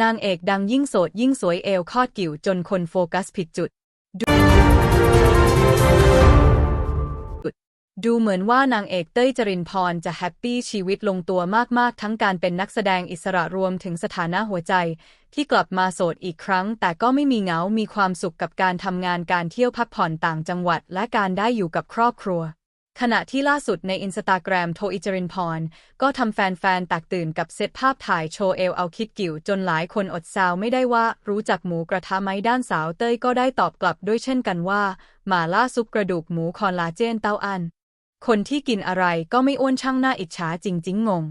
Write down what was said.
นางเอกดังยิ่งโสดยิ่งสวยเอวคอดกิ่วจนคนโฟกัสผิดจุด ดูเหมือนว่านางเอกเต้ยจรินพรจะแฮปปี้ชีวิตลงตัวมาก ๆ ทั้งการเป็นนักแสดงอิสระรวมถึงสถานะหัวใจ ที่กลับมาโสดอีกครั้ง แต่ก็ไม่มีเหงา มีความสุขกับการทำงานการเที่ยวพักผ่อนต่างจังหวัด และการได้อยู่กับครอบครัว ขณะที่ล่าสุดในอินสตาแกรมโทอิจรินพร ก็ทำแฟนๆแตกตื่นกับเซตภาพถ่ายโชว์เอลเอาคิดกิ่วจนหลายคนอดแซวไม่ได้ว่ารู้จักหมูกระทะไหมด้านสาวเต้ยก็ได้ตอบกลับด้วยเช่นกันว่าหมาล่าซุปกระดูกหมูคอลลาเจนเต้าอัน คนที่กินอะไรก็ไม่อ้วนช่างหน้าอิจฉาจริงๆงง